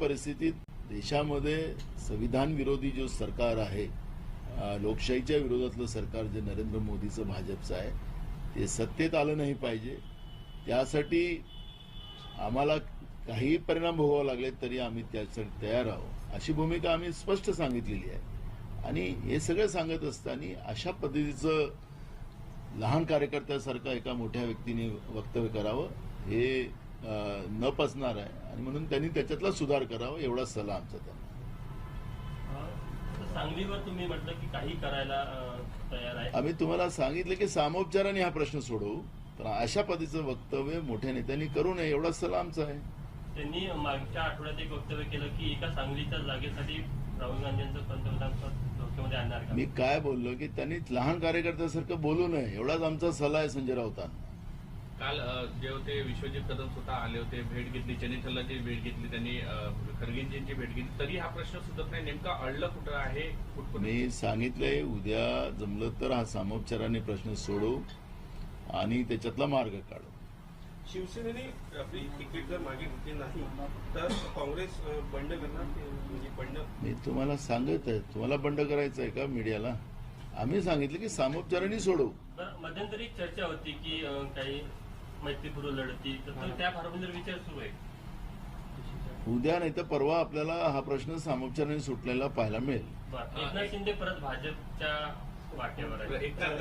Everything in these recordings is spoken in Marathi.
परिस्थितीत देशामध्ये संविधान विरोधी जो सरकार आहे लोकशाहीच्या विरोधातलं सरकार जे नरेंद्र मोदीचं भाजपचं आहे ते सत्तेत आलं नाही पाहिजे. त्यासाठी आम्हाला काही परिणाम भोगावे लागले तरी आम्ही त्यासाठी तयार आहोत. अशी भूमिका आम्ही स्पष्ट सांगितलेली आहे. आणि हे सगळं सांगत असताना अशा पद्धतीचं लहान कार्यकर्त्यासारखं एका मोठ्या व्यक्तीने वक्तव्य करावं हे न पचणार आहे. आणि म्हणून त्यांनी त्याच्यातला सुधार करावा एवढा सल्ला आमचा त्यांना. सांगलीवर तुम्ही म्हटलं की काही करायला तयार आहे? आम्ही तुम्हाला सांगितलं की सामोपचाराने हा प्रश्न सोडवू पण अशा पद्धतीचं वक्तव्य मोठ्या नेत्यांनी करू नये एवढा सल्ला आमचा आहे. त्यांनी मागच्या आठवड्यात एक वक्तव्य केलं की एका सांगलीच्या जागेसाठी राहुल गांधी यांचं पंतप्रधान मी काय बोललो की त्यांनी लहान कार्यकर्त्यासारखं बोलू नये एवढाच आमचा सल्ला आहे संजय राऊतांना. काल जे होते विश्वजित कदम स्वतः आले होते भेट घेतली चनिथलची भेट घेतली त्यांनी खरगेंजींची भेट घेतली. तरी हा प्रश्न सुचत नाही. नेमका अडलं कुठं आहे? मी सांगितलंय उद्या जमलं तर हा सामोपचाराने प्रश्न सोडवू आणि त्याच्यातला मार्ग काढू. शिवसेनेने आपली तिकीट जर मागे घेतली नाही तर काँग्रेस बंड करणार ते म्हणजे बंड? मी तुम्हाला सांगत आहे तुम्हाला बंड करायचं आहे का मीडियाला? आम्ही सांगितलं की सामोपचाराने सोडवू बरं मध्यंतरी चर्चा होती की काही मैत्रीपूर्व लढती तर तो त्या विचार सुरू आहे. उद्या नाही तर परवा आपल्याला हा प्रश्न सामोपचाराने सुटलेला पाहायला मिळेल. एकनाथ शिंदे परत भाजपच्या वाटेवर एकनाथ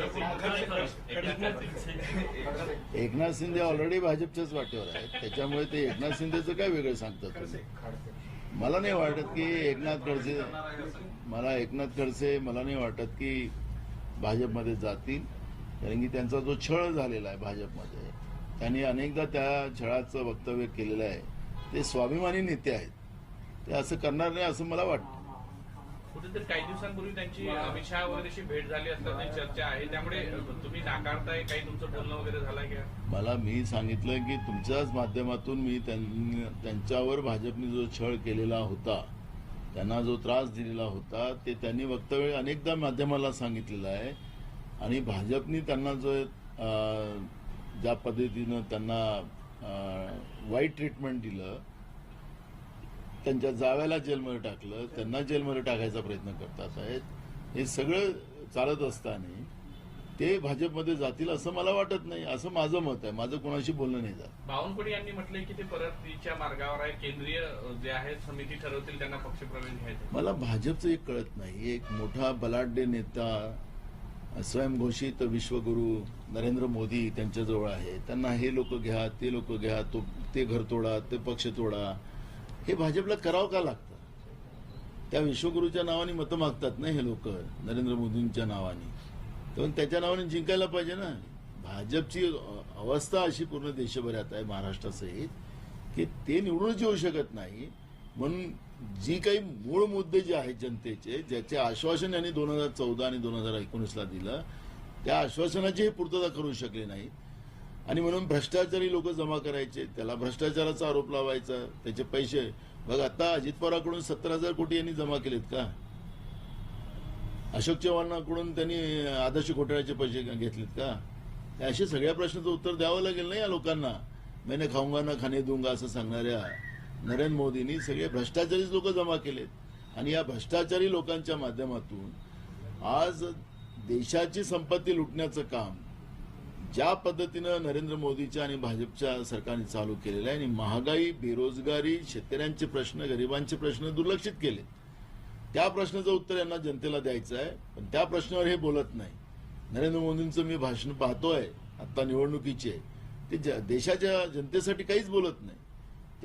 शिंदे एकनाथ शिंदे ऑलरेडी भाजपच्याच वाटेवर आहेत. त्याच्यामुळे ते एकनाथ शिंदेचं काय वेगळं सांगतात तुम्ही? मला नाही वाटत की एकनाथ खडसे मला एकनाथ खडसे मला नाही वाटत की भाजपमध्ये जातील. कारण की त्यांचा जो छळ झालेला आहे भाजपमध्ये त्यांनी अनेकदा त्या छळाचं वक्तव्य केलेलं आहे. ते स्वाभिमानी नेते आहेत. ते असं करणार नाही असं मला वाटतं. कुठेतरी काही दिवसांपूर्वी त्यांची अमित शहा वगैरेशी भेट झाली असल्याची चर्चा आहे. त्यामुळे तुम्ही नाकारताय काही तुमचं बोलणं वगैरे झालंय का? मला मी सांगितलं की तुमच्याच माध्यमातून मी त्यां- त्यांच्यावर भाजपने जो छळ केलेला होता त्यांना जो त्रास दिलेला होता ते त्यांनी वक्तव्य अनेकदा माध्यमाला सांगितलेलं आहे. आणि भाजपने त्यांना जो ज्या पद्धतीनं त्यांना वाईट ट्रीटमेंट दिलं त्यांच्या जाव्याला जेलमध्ये टाकलं त्यांना जेलमध्ये टाकायचा प्रयत्न करतात आहेत हे सगळं चालत असताना ते भाजपमध्ये जातील असं मला वाटत नाही. असं माझं मत आहे. माझं कोणाशी बोलणं नाही जात. बावनकुळे यांनी म्हटलंय की ते परतीच्या मार्गावर आहे. केंद्रीय जे आहे समिती ठरवतील त्यांना पक्षप्रवेश घ्यायचा. मला भाजपचं एक कळत नाही. एक मोठा बलाढ्य नेता स्वयंघोषित विश्वगुरू नरेंद्र मोदी त्यांच्याजवळ आहे. त्यांना हे लोक घ्या ते लोक घ्या तो ते घर तोडा ते पक्ष तोडा. हे भाजपला करावं का लागतं? त्या विश्वगुरूच्या नावाने मतं मागतात ना हे लोक नरेंद्र मोदींच्या नावाने. तर त्याच्या नावाने जिंकायला पाहिजे ना. भाजपची अवस्था अशी पूर्ण देशभरात आहे महाराष्ट्रासहित की ते निवडूनच येऊ शकत नाही. म्हणून जी काही मूळ मुद्दे जे आहेत जनतेचे ज्याचे आश्वासन यांनी दोन हजार चौदा आणि दोन हजार एकोणीसला दिलं त्या आश्वासनाचीही पूर्तता करू शकले नाही आणि म्हणून भ्रष्टाचारी लोक जमा करायचे त्याला भ्रष्टाचाराचा आरोप लावायचा त्याचे पैसे. बघ आता अजित पवारांकडून सत्तर हजार कोटी यांनी जमा केलेत का? अशोक चव्हाणांकडून त्यांनी आदर्श घोटाळ्याचे पैसे घेतलेत का? असे सगळ्या प्रश्नाचं उत्तर द्यावं लागेल ना या लोकांना. मैने खाऊंगा ना खाणे दूंगा असं सांगणाऱ्या नरेंद्र मोदींनी सगळे भ्रष्टाचारीच लोक जमा केलेत. आणि या भ्रष्टाचारी लोकांच्या माध्यमातून आज देशाची संपत्ती लुटण्याचं काम ज्या पद्धतीनं नरेंद्र मोदीच्या आणि भाजपच्या सरकारने चालू केलेलं आहे आणि महागाई बेरोजगारी शेतकऱ्यांचे प्रश्न गरिबांचे प्रश्न दुर्लक्षित केले त्या प्रश्नाचं उत्तर यांना जनतेला द्यायचं आहे पण त्या प्रश्नावर हे बोलत नाही. नरेंद्र मोदींचं मी भाषण पाहतोय आता निवडणुकीचे. ते देशाच्या जनतेसाठी काहीच बोलत नाही.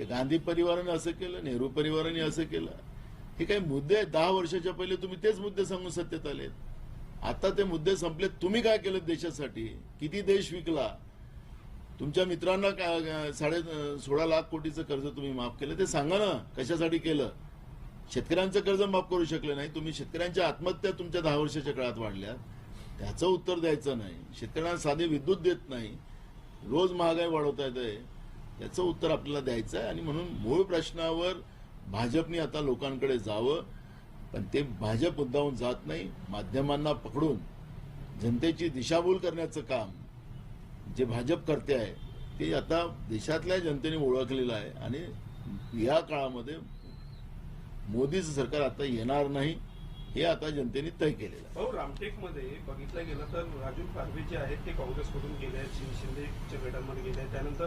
ते गांधी परिवाराने असं केलं नेहरू परिवाराने असं केलं. हे काही मुद्दे आहेत. दहा वर्षाच्या पहिले तुम्ही तेच मुद्दे सांगून सत्तेत आलेत. आता ते मुद्दे संपलेत. तुम्ही काय केलं देशासाठी? किती देश विकला? तुमच्या मित्रांना साडे सोळा लाख कोटीचं कर्ज तुम्ही माफ केलं. ते सांगा ना कशासाठी केलं? शेतकऱ्यांचं कर्ज माफ करू शकले नाही. तुम्ही शेतकऱ्यांच्या आत्महत्या तुमच्या दहा वर्षाच्या काळात वाढल्या त्याचं उत्तर द्यायचं नाही. शेतकऱ्यांना साधे विद्युत देत नाही. रोज महागाई वाढवता येते याचं उत्तर आपल्याला द्यायचं आहे. आणि म्हणून मूळ प्रश्नावर भाजपने आता लोकांकडे जावं. पण ते भाजप मुद्दाहून जात नाही. माध्यमांना पकडून जनतेची दिशाभूल करण्याचं काम जे भाजप करते आहे ते आता देशातल्या जनतेने ओळखलेलं आहे. आणि या काळामध्ये मोदीचं सरकार आता येणार नाही हे आता जनतेने तय केलेलं आहे. भाऊ रामटेकमध्ये बघितलं गेलं तर राजू पारवे जे आहेत ते काँग्रेसकडून गेले आहेत. शिं- शिंदेच्या गटामध्ये गेले आहेत. त्यानंतर